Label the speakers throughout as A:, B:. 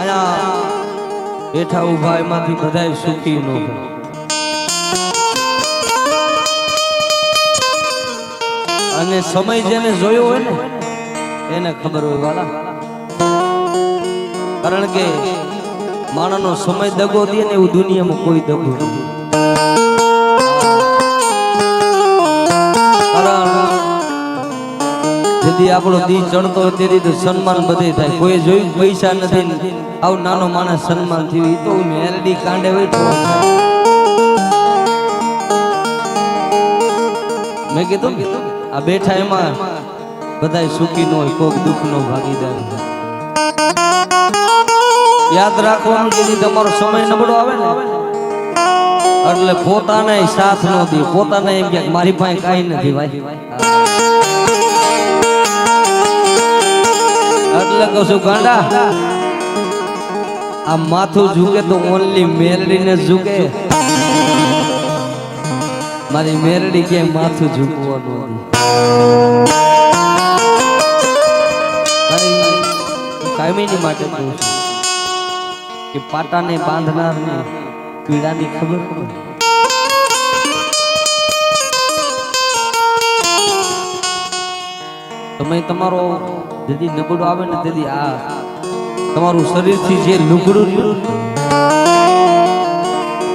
A: અહીંયા બેઠા ઊભા એમાંથી બધાય સુખી નો અને સમય જેને જોયો હોય ને, એને ખબર હોય વાલા. કારણ કે માણસનો સમય દગો દે ને એવું દુનિયામાં કોઈ દગો નથી. જેથી આપણો દી ચડતો તે તેથી સન્માન બધે થાય. કોઈ જોયું પૈસા નથી આવું નાનો માણસ સન્માન થયું એ તો મેલડી કાંડે હોય. મેં કીધું આ બેઠા એમાં બધા સુખી નો હોય, કોક દુઃખ નો ભાગીદાર યાદ રાખવાનું જેથી તમારો સમય નબળો આવે ને, એટલે પોતાને સાથ નો દે. પોતાને એમ કે મારી પાસે કાંઈ નથી ભાઈ. એટલે કહું છું, ગાંડા, આ માથું ઝૂકે તો ઓનલી મેરડીને જ ઝૂકે. મારી મેરડી કે માથું ઝૂકવાનું કાયમીની માટે કહું છું કે પાટાને બાંધનારને પીડાની ખબર પડે. તમે તમારો જેથી નબળું આવે ને તેથી આ તમારું શરીરથી જે લુગડું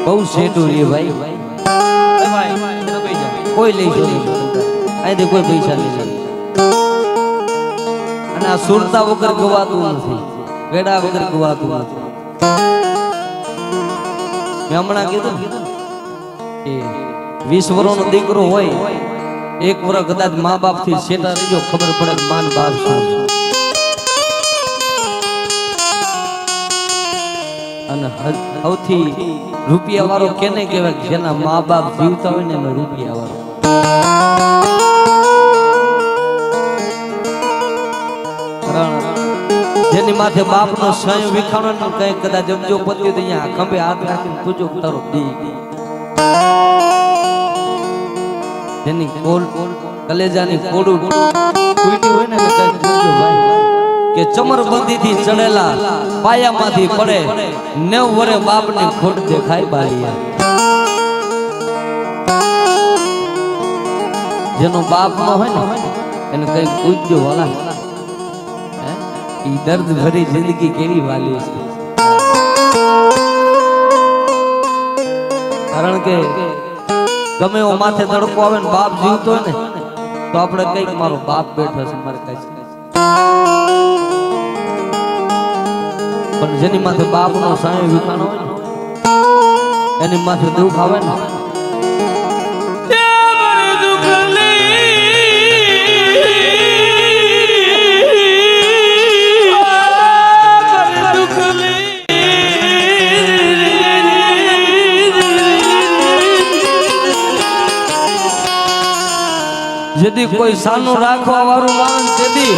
A: બહુ સેટું રે ભાઈ. કોઈ લઈ જાય અહીંથી કોઈ પૈસા નહીં જાય અને આ સુરતા વગર ગવાતું નથી. વેડા વગર ગવાતું નથી. મેં હમણાં કીધું કે વીસ વર્ષનો દીકરો હોય એક વર્ષ કદાચ મા બાપથી સેટા રહી ખબર પડે માન બાપ અને સૌથી રૂપિયા વાળો કેને કહેવાય જેના મા બાપ જીવતા હોય ને એનો રૂપિયા વાળો જેની માથે બાપનો સ્વયં વિખાણો કઈ કદાચ જમજો પત્યું તો અહીંયા ખંભે હાથ રાખીને પૂજો તારો દી જેની કોલ કલેજાની કોડું તૂટી હોય ને કે ચમરબંધી થી ચડેલા પાયામાંથી પડે નેવ વરે બાપની ખોટ દેખાય બાલિયા જેનો બાપ ન હોય ને, એને કઈ પૂજ્યો વાલા? ઈ દર્દ ભરી જિંદગી કેવી વાલી છે. કારણ કે ગમે એવો માથે તડકો આવે ને બાપ જીવતો ને, તો આપણે કંઈક મારો બાપ બેઠો છે, મારે કઈ પણ જેની માથે બાપ નો સાયો વિખાણો હોય ને, એની માથે દુઃખ આવે ને જેથી કોઈ સાનું રાખવા વાળું માન તેથી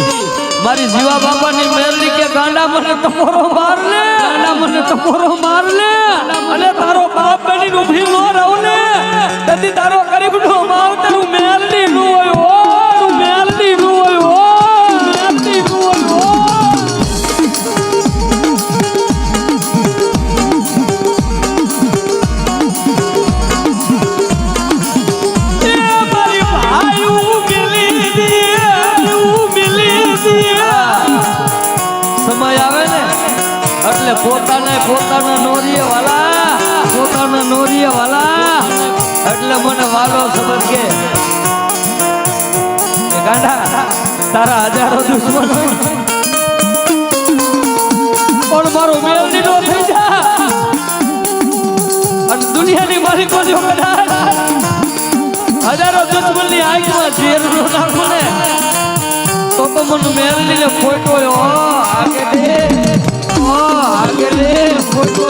A: મારી જીવા બાપાની મેરલી કે ગાંડા મને તમારો માર લે. ગાંડા મને તમારો માર લે. અને તારો બાપ બની ઊભી નો રહું ને. તેથી તારો ગરીબ નો માવ દુશ્મનો પણ મારો મેલ દીધો થઈ જા. અને દુનિયાની મારી કદાચ હજારો દુશ્મનની આંખમાં ઝેર નો નાખો ને તો તો મને મેરડી ને ખોટો આગે ઓ આગે ખોટો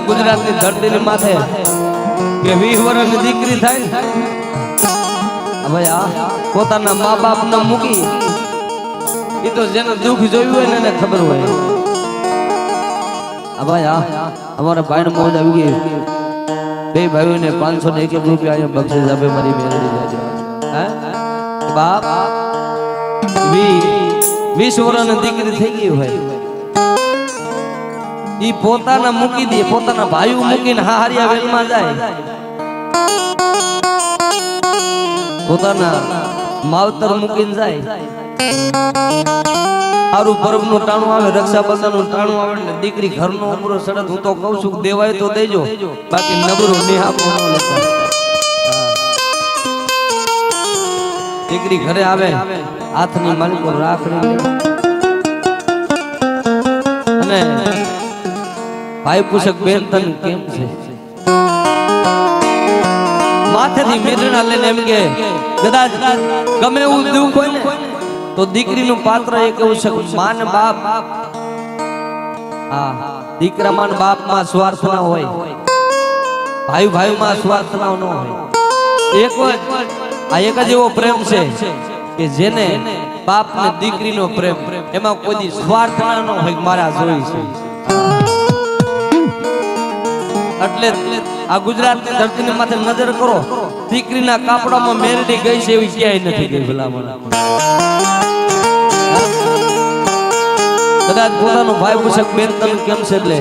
A: કોઈ ગુજરાતની ધરતીની માથે કે વીસ દીકરી થાય હવે આ પોતાના મા બાપ ને મૂકી. એ તો જેને દુઃખ જોયું હોય ને એને ખબર હોય. ભાઈ આ અમારા ભાઈ મોજ આવી ગઈ. બે ભાઈઓને પાંચસો ને એક રૂપિયા અહીંયા બક્ષીસ મારી મેળવી જાય હે? બાપ વીસ વર્ષની દીકરી થઈ ગઈ હોય. ઈ પોતાના મૂકી દે, પોતાના ભાઈઓ મૂકીને હારિયા વેલમાં જાય. પોતાના માવતર મૂકીને જાય. સારું પરબનું ટાણું આવે રક્ષાબંધનનું ટાણું આવે એટલે દીકરી ઘરનો ઉમરો સડક હું તો કઉ છું દેવાય તો દેજો. બાકી નબળું નિહાપો ન દીકરી ઘરે આવે, હાથની માલિકો રાખડી અને ભાઈ પુષક બેન, તન કેમ છે? માથેથી મેરણા લઈને એમ કે, કદાચ ગમે એવું દુઃખ હોય તો દીકરીનું પાત્ર એ કેવું છે માન બાપ. હા દીકરા માન બાપમાં સ્વાર્થ ના હોય. ભાઈ ભાઈ માં સ્વાર્થ ના હોય. એક જ આ એક જ એવો પ્રેમ છે કે જેને બાપ ને દીકરીનો પ્રેમ. એમાં કોઈ સ્વાર્થ ના ન હોય મારા જોઈ છે. એટલે આ ગુજરાતની ધરતીની માથે નજર કરો. દીકરીના કાપડામાં મેરડી ગઈ છે એવી ક્યાંય નથી ગઈ ભલામણ. કદાચ પોતાનો ભાઈ પૂછે બેન, તમે કેમ છે એટલે?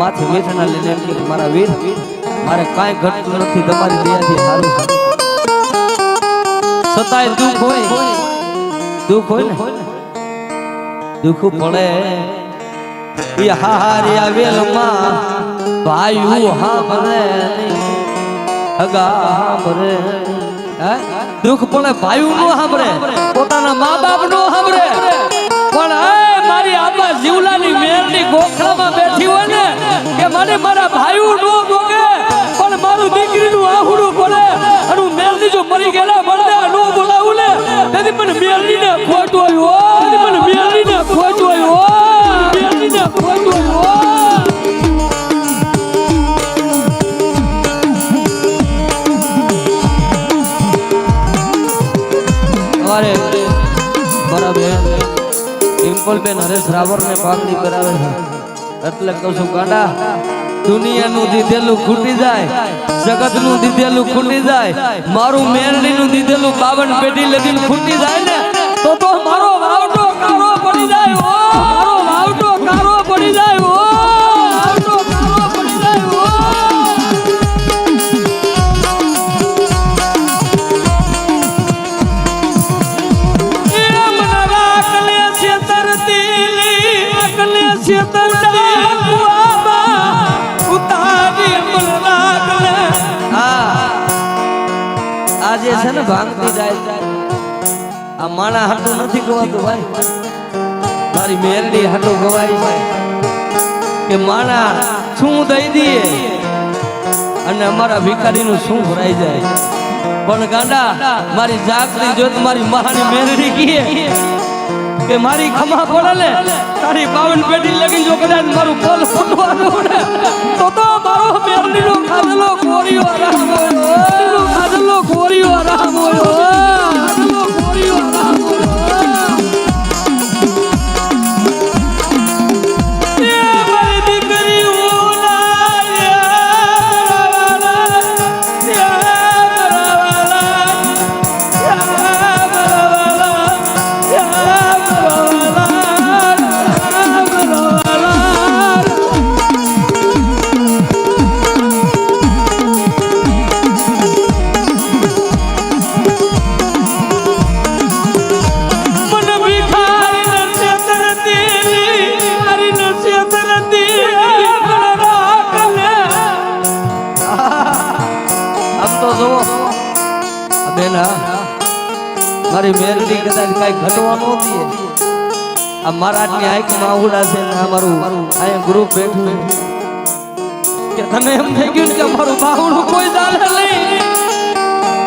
A: માથે વેઠના લઈને એમ કે મારા વીર મારે કાંઈ ઘટતું નથી, તમારી દયાથી સારું છે. છતાંય દુઃખ હોય. દુઃખ હોય ને? દુઃખ પડે. હારિયા વેલમાં ભાઈઓ હામરે હગા હામરે દુઃખ પડે ભાઈ નો સાંભળે, પોતાના મા બાપ નો આબા જીવલાની મેરની ગોખલામાં બેઠી હોય ને, કે મને મારા ભાઈઓ નો ભોગે પણ મારું દીકરીનું આહુડું પડે અને હું મેરની જો મરી ગયેલા મળને નો બોલાવું ને, તેથી મને મેરડીને ખોટું આવ્યું ડિમ્પલ હરેશ રાવર ને પાઘડી કરાવે છે. એટલે કહું છું, ગાડા, દુનિયાનું દીધેલું ખૂટી જાય, જગતનું દીધેલું ખૂટી જાય, મારું મેરડીનું દીધેલું બાવન પેઢી લગીન ખૂટી જાય ને, તો તો મારો ભાંગતી જાય. આ માણા હાટું નથી ગવાતું ભાઈ. મારી મેરડી હાટું ગવાય છે. કે માણા શું દઈ દઈએ? અને અમારા ભિખારીનું શું ભરાઈ જાય? પણ ગાંડા, મારી જાગરી જોત મારી મહાની મેરડી કીએ. કે મારી ખમા પડે ને તારી બાવન પેટી લગીન જો કદાચ મારું પોલ ફૂટવાનું ને તો તો મારો મેરડીનો ખાધલો કોરિયો આરામ ખાધેલો કોરિયો આરામ ખાધેલો આરામ મહારાજની આંખમાં આવડા છે ને આ અહીંયા ગ્રુપ બેઠું કે તને એમ થઈ ગયું કે અમારું બાવડું કોઈ ચાલે નહીં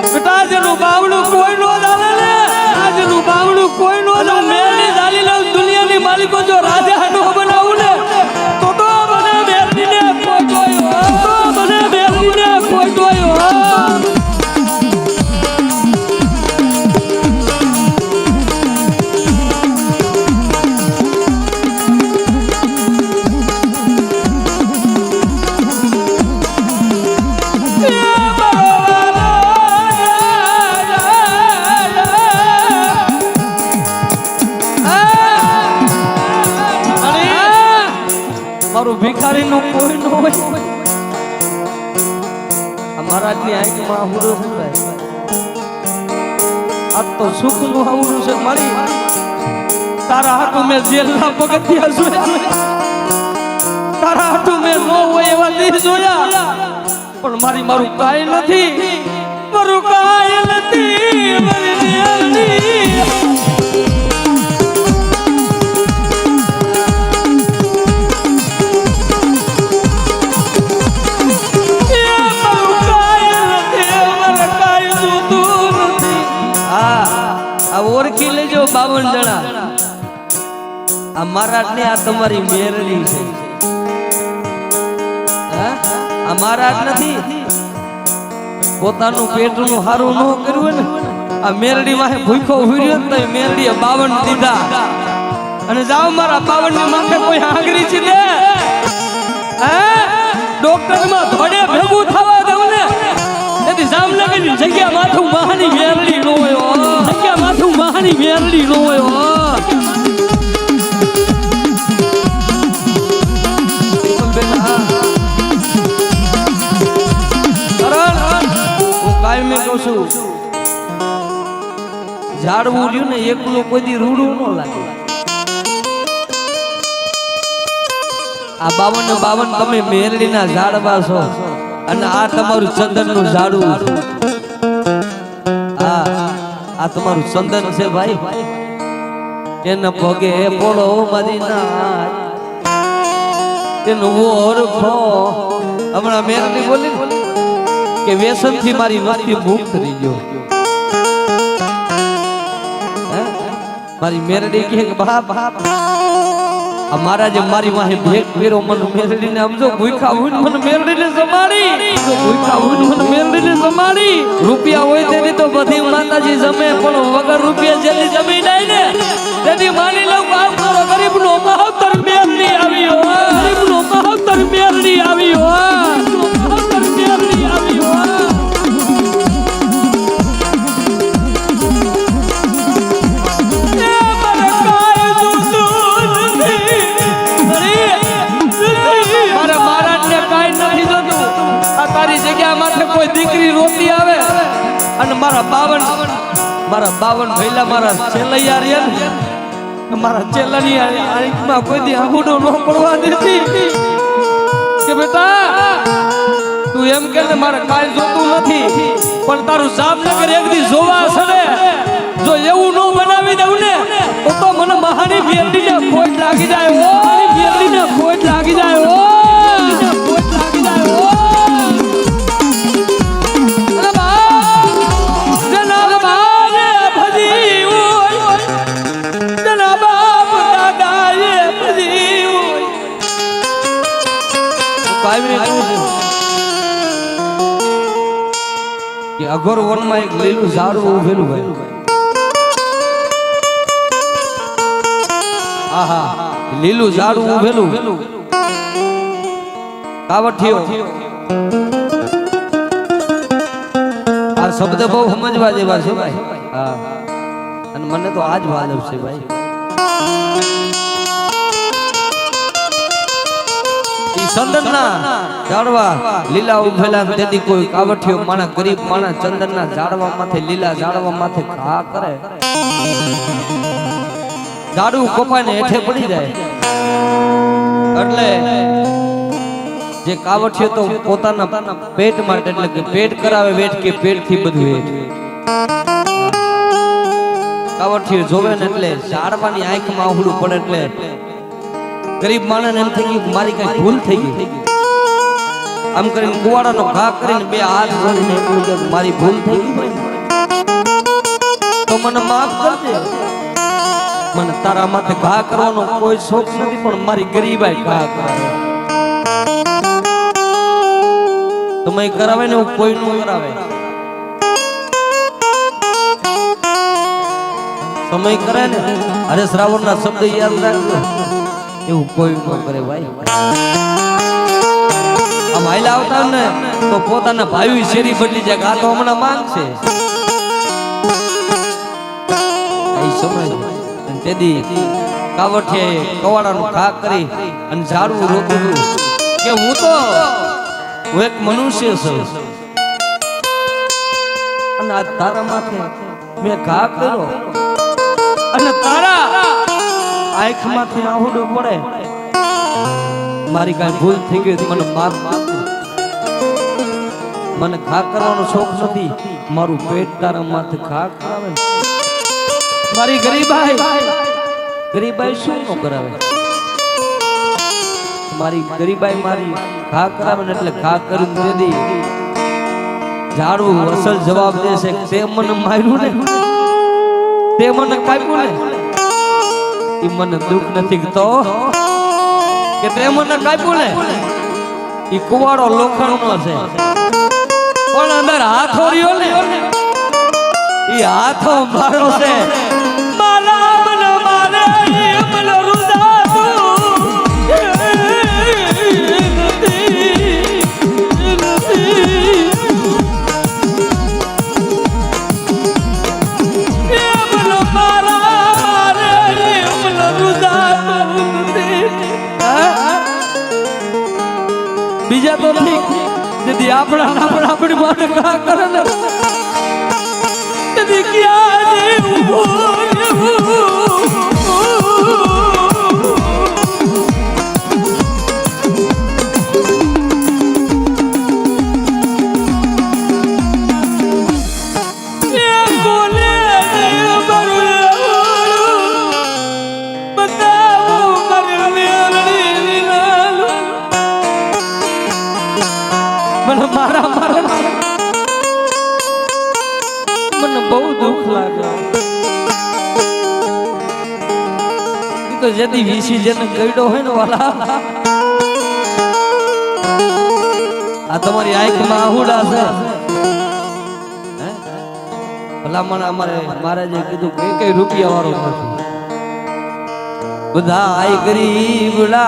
A: પિતાજીનું બાવડું કોઈ નો ચાલે ને પિતાજીનું બાવડું કોઈ નો જાણે મેલની જાલી લઉં દુનિયાની માલિકો જો રાજા નો ને આ તો સુખનું આહુડું છે મારી. તારા હાથો મેં જેલના પગથિયા જોયા તારા હાટું મેં નો હોય એવા દી જોયા. પણ મારી મારું કાંઈ નથી. મારું કાંઈ નથી. લેજો આ મહારાજ ને આ તમારી મેરડી છે. આ મહારાજ નથી. પોતાનું પેટનું હારું ન કર્યું ને, આ મેરડી માં ભૂખો હુર્યો ને મેરડીએ બાવન દીધા. અને જાઓ મારા બાવનની માથે કોઈ આંગળી છે ને? ડોક્ટરમાં ધોડે ભેગું થવા દઉં ને. તેથી જામનગરની જગ્યા માથું મહાની મેરડી નો હોય છું, ઝાડવું રહ્યું ને એકલું કોઈ રૂડું ન લાગે. આ બાવન બાવન તમે મેરડીના ઝાડવા છો અને આ તમારું ચંદનનું ઝાડવું આ તમારું ચંદન છે ભાઈ. એના પગે પોળો મદીના તેનું ઓરખો હમણાં મેરડી બોલી કે વ્યસનથી મારી વસ્તી મુક્ત થઈ ગયો મારી મેરડી કે, બાપ બાપ આ મહારાજે મારી વાહે ભેટ ફેરો મન મેરડીને સમજો ભૂખા હું મને સમાડી ભૂખા હું મન મને સમાડી રૂપિયા હોય તેની તો બધી માતાજી જમે, પણ વગર રૂપિયા જેની જમી જાય ને તેથી માની લઉં બાપ કરો ગરીબનો મહોત્તર મેરડી આવી હો ગરીબનો મહોત્તર મેરડી આવી હો મારા ચેલૈયા મારા ચેલાની આંખમાં કોઈ દી આંગુડો ન પડવા દેતી. કે બેટા, તું એમ કે મારે કાંઈ જોતું નથી, પણ તારું જામનગર એક દી જોવા સડે જો એવું ન બનાવી દઉં ને, તો મને મહાની બેરડીને ખોટ લાગી જાય ઓ મહાની બેરડીને ખોટ લાગી જાય ઓ કાયમી કહું છું કે અઘોર વનમાં એક લીલું ઝાડું ઉભેલું ભાઈ આહા, લીલું ઝાડું ઉભેલું. કાવઠિયો. આ શબ્દ બહુ સમજવા જેવા છે ભાઈ. હા. અને મને તો આજ વાજબ છે ભાઈ. ચંદનના ઝાડવા લીલા ઉભેલા તેથી કોઈ કાવઠિયો માણા ગરીબ માણા ચંદનના ઝાડવા માથે લીલા ઝાડવા માથે ઘા કરે. ઝાડવું કપાઈને હેઠે પડી જાય. એટલે જે કાવઠિયો તો પોતાના પેટ માટે, એટલે કે પેટ કરાવે વેઠ કે પેટથી બધું હેઠ કાવઠિયો જોવે ને એટલે ઝાડવાની આંખમાં આવડું પડે એટલે ગરીબ માણસ એમ થઈ ગયું મારી કઈ ભૂલ થઈ ગઈ. આમ કરીને કુવાડાનો ઘા કરીને બે હાથ જોડીને મારી ભૂલ થઈ ગઈ તો મને માફ કરજે મને તારા માથે ઘા કરવાનો કોઈ શોખ નથી, પણ મારી ગરીબાઈ ઘા કરે. તમે કરાવે ને હું કોઈ નું કરાવે. સમય કરે ને, અરે શ્રાવણ ના શબ્દ યાદ રાખજો. એવું કોઈ ન કરે ભાઈ. આમ આવતા ને તો પોતાના ભાઈ શેરી બદલી જાય, આ તો હમણાં માંગશે એ સમય તેથી કાવઠે કવાડાનું ખા કરી અને ઝાડવું રોતું કે હું તો, હું એક મનુષ્ય છું. અને આ તારા માથે મેં ઘા કર્યો. અને તારા આંખમાંથી આહુડું પડે. મારી કાંઈ ભૂલ થઈ ગઈ હતી, મને માફ. મને ઘા કરવાનો શોખ નથી. મારું પેટ તારા માથે ઘા કરાવે. મારી ગરીબાઈ ગરીબાઈ શું ન કરાવે? મારી ગરીબાઈ મારી ઘા કરાવે ને એટલે ઘા કરીને દીધી ઝાડવું અસલ જવાબ દેશે. તે મને માર્યું ને. તે મને કાપ્યું ને. ઈ મને દુઃખ નથી તો કે તે મને કાપ્યું ને ઈ કુવાડો લોખંડનો છે. પણ અંદર હાથો રહ્યો ને, ઈ હાથો મારો છે. આપણા આપણા આપણી માટે કરે ને. ક્યાં જદી વીસી જેને હોય ને વાલા. આ તમારી આંખમાં આહુડા છે. ભલામણ અમારે મહારાજે કીધું કઈ કઈ રૂપિયા વાળો નથી. બધા આઈ ગરીબડા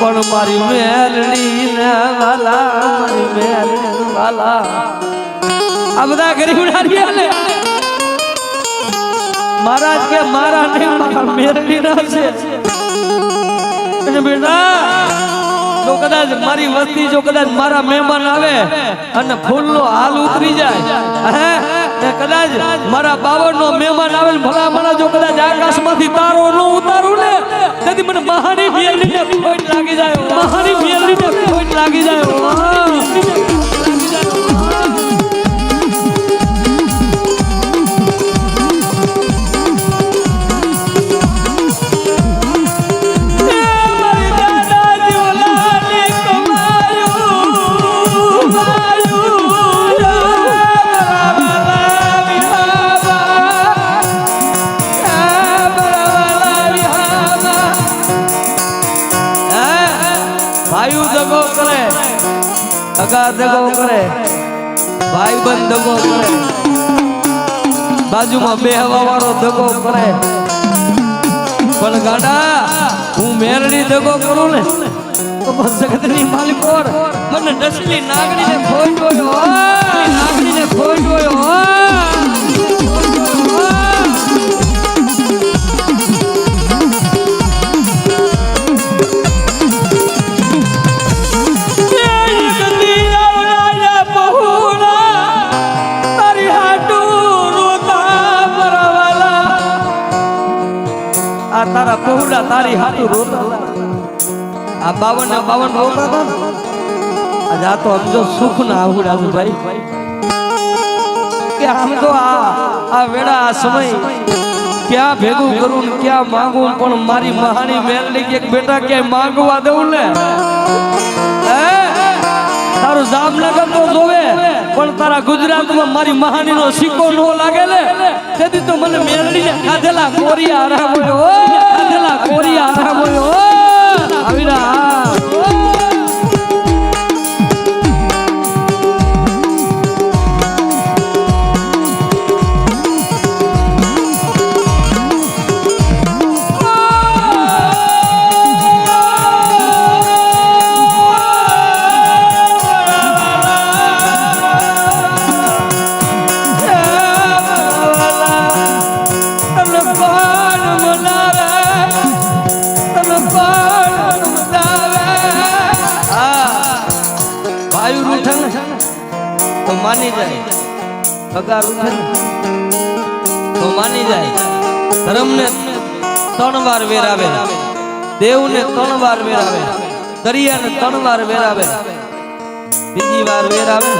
A: પણ મારી મેલડી ને વાલા, મારી મેલડી વાલા. આ બધા રહ્યા ને મહારાજ કે મારા નહીં મારા મેરડી ના છે બેટા, જો કદાચ મારી વસ્તી, જો કદાચ મારા મહેમાન આવે અને ફૂલનો હાલ ઉતરી જાય, હે? કદાચ મારા બાવળ નો મહેમાન આવે ભલા મારા જો કદાચ આકાશમાંથી તારો નો ઉતારું ને, તેથી મને મહાની મેલડી ને ખોટ લાગી જાય મહાની મેલડી ને ખોટ લાગી જાય. દગો કરે. ભાઈ બંધ દગો કરે. બાજુમાં બેહવા વાળો દગો કરે. પણ ગાડા, હું મેરડી દગો કરું ને, તો જગતની માલિક ઓર મને ડસલી નાગડીને ખોઈ જોયો નાગડીને આ તારા પહોળા તારી હાથું રોતા. આ બાવન ના બાવન રોતા હતા આજે આ તો સમજો સુખ ના આહુડા છે ભાઈ. કે આમ તો આ આ વેળા આ સમય ક્યાં ભેગું કરું ક્યાં માંગું પણ મારી મહાની મેલડી કે બેટા ક્યાંય માંગવા દઉં ને? તારું જામનગર તો જોવે, પણ તારા ગુજરાતમાં મારી મહાની નો સિક્કો નો લાગે ને? તેથી તો મને મેલડી ને ખાધેલા કોરિયા. આરામ કોરિયા આરામ હોય હા. તને માની જાય, ધર્મને ત્રણ વાર વેરાવે. દેવને ત્રણ વાર વેરાવે. દરિયાને ત્રણ વાર વેરાવે. બીજી વાર વેરાવે.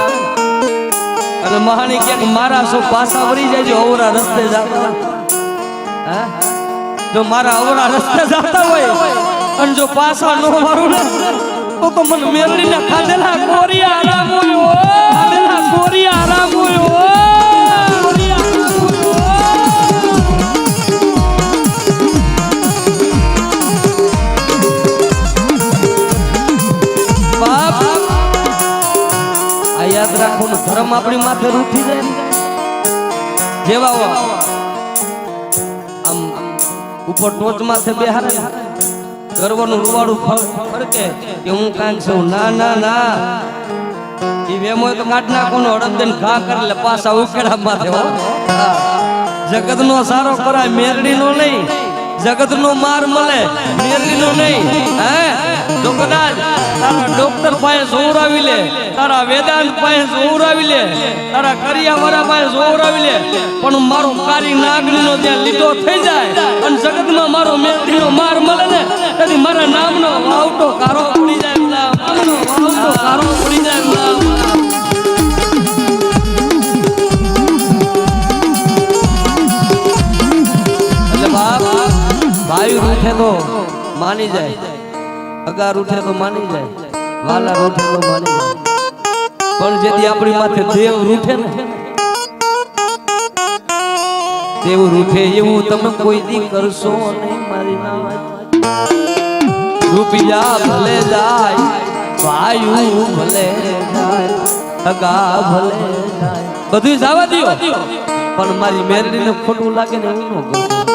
A: અને મહાની ક્યાંક મારા સો પાસા વળી જાય અવરા રસ્તે જાતા? જો મારા અવરા રસ્તે જાતા હોય અને જો પાસા નો મારું તો તો મને મેલડી ના ખાધેલા કોરિયા આરામ હોય કોરિયા આરામ હોય ધર્મ આપણી માથે રૂઠી જાય. જેવા. આમ ઉપર ટોચ માથે બેહારે ગર્વનું રૂવાડું ફરકે કે હું કાંઈક છું. ના ના ના. એ વેમો તો કાઢ નાખો ને હળદ દઈને ઘા કરી લે, પાછા ઉકેડા માથે જગત નો સારો કરાય મેરડી નો નહીં. જગત નો માર મળે મેરડી નો નહીં, હે જો તારા ડોક્ટર પાસે જોવરાવી લે, તારા વેદાંત પાસે જોવરાવી લે, તારા કરિયાવાળા પાસે જોવરાવી લે, પણ મારો કારી નાગણી નો ત્યાં લીધો થઈ જાય અને જગત મારો નો માર મળે ને મારા નામનો વાવટો કારો પડી જાય. નામનો કારો પડી જાય રૂઠે તો માની જાય. અગાર ઉઠે તો માની જાય. વાલા રૂઠે તો માની જાય. પણ જેથી આપણી માથે દેવ રૂઠે ને, દેવ રૂઠે એવું તમે કોઈ દી કરશો નહીં મારી ના રૂપિયા ભલે જાય, વાયુ ભલે જાય અગા ભલે જાય. બધું જવા દો પણ મારી મેરડીને ખોટું લાગે ને એવું ન કરશો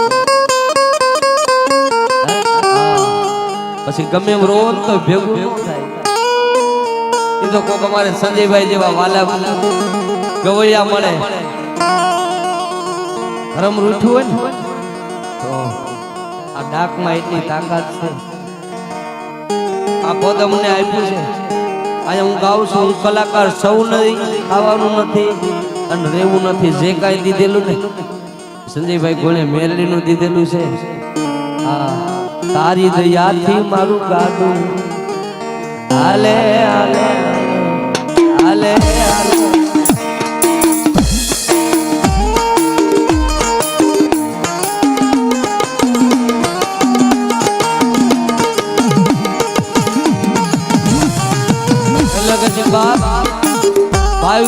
A: પછી ગમે એમ રોજ તો ભેગું એવું થાય. એ તો કોક અમારે સંજયભાઈ જેવા વાલા ગવૈયા મળે. ધરમ રૂઠું હોય ને? તો આ ડાકમાં એટલી તાકાત છે. આ પદ અમને આપ્યું છે. અહીંયા હું ગાઉં છું કલાકાર સૌ નથી, ખાવાનું નથી અને રહેવું નથી, જે કાંઈ દીધેલું ને. સંજયભાઈ ગોળે મેરડીનું દીધેલું છે. હા. તારી દયાથી મારું ગાડું હાલે હાલે હાલે હાલે.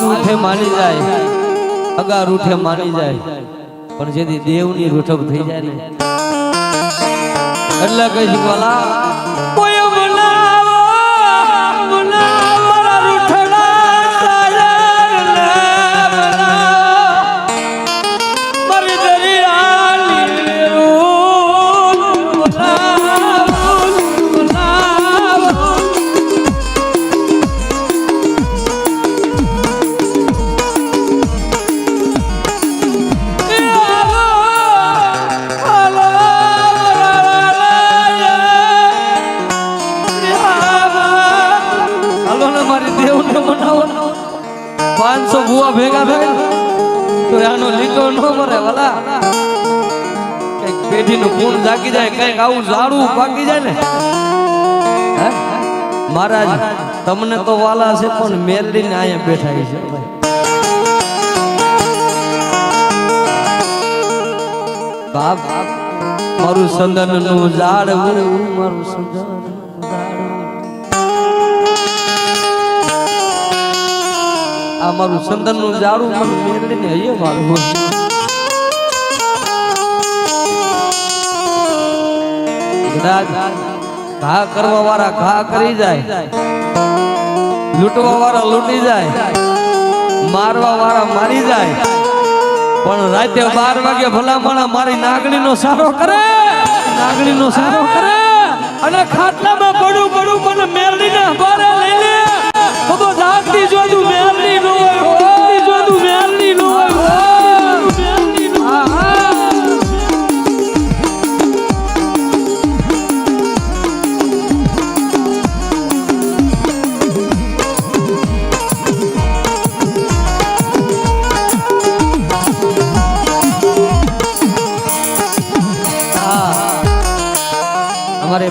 A: રૂઠે માની જાય અગા રૂઠે માની જાય, પણ જેથી દેવની રૂઠપ થઈ જાય એટલે કઈ શીખવાલા કુવા ભેગા ભેગા. તો આનો લીટો ન મરે વાલા. કંઈક પેઢી નું ખૂન જાગી જાય, કંઈક આવું ઝાડું પાકી જાય ને. મહારાજ, તમને તો વાલા છે, પણ મેલડી ને અહીંયા બેઠા છે બાપ, મારું સંદનનું ઝાડ મારું સંદન આ મારું સંદનનું ઝાડું મને મેળવીને હૈયે મારું ઘા કરવા વાળા ઘા કરી જાય લૂંટવા વાળા લૂંટી જાય મારવા વાળા મારી જાય, પણ રાતે બાર વાગે ભલામણા મારી નાગણી નો સારો કરે નાગણી નો સારો કરે, અને ખાટલામાં પડું પડું મને મેળવીને ભારે લઈ બધો જાગતી જોતું મેરડી નો હોય જોતું મેરડી નો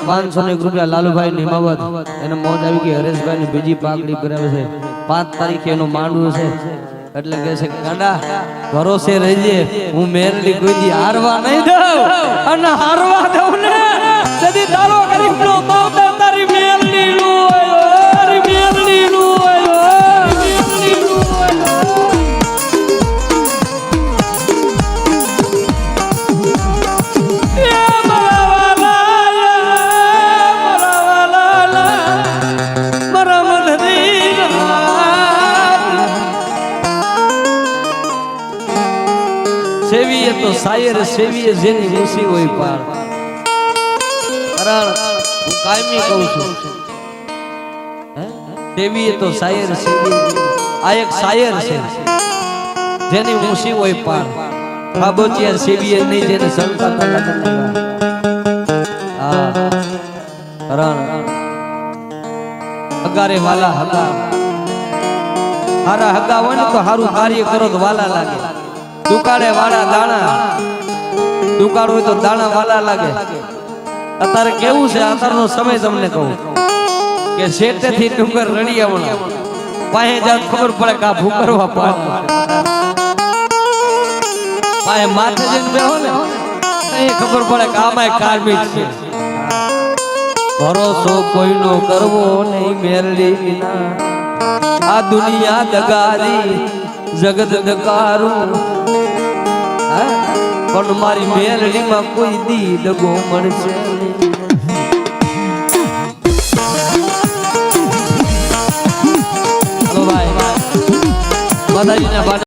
A: પાંચસો ને એક રૂપિયા લાલુભાઈ નિમાવત એને મોજ આવી ગઈ. હરેશભાઈ ની બીજી પાકડી કરાવે છે. પાંચ તારીખે એનું માંડવું છે. એટલે કે છે ગાંડા, ભરોસે રહેજે. હું મેરડી કોઈ હારવા નહીં દઉં. અને હારવા દઉં ને. તેથી તારો ગરીબ નો તારી સાયર સેવીએ જેની મુસી હોય પાર. કારણ હું કાયમી કહું છું. દેવીએ તો સાયર સેવી. આ એક સાયર છે. જેની મુસી હોય પાર. ખાબોચિયા સેવીએ નહીં જેને સંતા હા. રણ હગારે વાલા હગા. હારા હગા હોય ને તો હારું કાર્ય કરો તો વાલા લાગે. દુકાળે વાળા દાણા. દુકાળ હોય તો દાણા વાલા લાગે. અત્યારે કેવું છે? અત્યારનો સમય તમને કહું. કે શેઠેથી ડુંગર રડી આવણા પાસે જાત ખબર પડે કે આ ભૂકરવા પાડ પાસે માથે જઈને બેહો ને એ ખબર પડે કે આમાં કાર્મિક છે. ભરોસો કોઈનો કરવો નહીં મેરડી વિના. આ દુનિયા દગારી જગત હે? પણ મારી મેલડીમાં કોઈ દી દગો મળશે. માતાજીના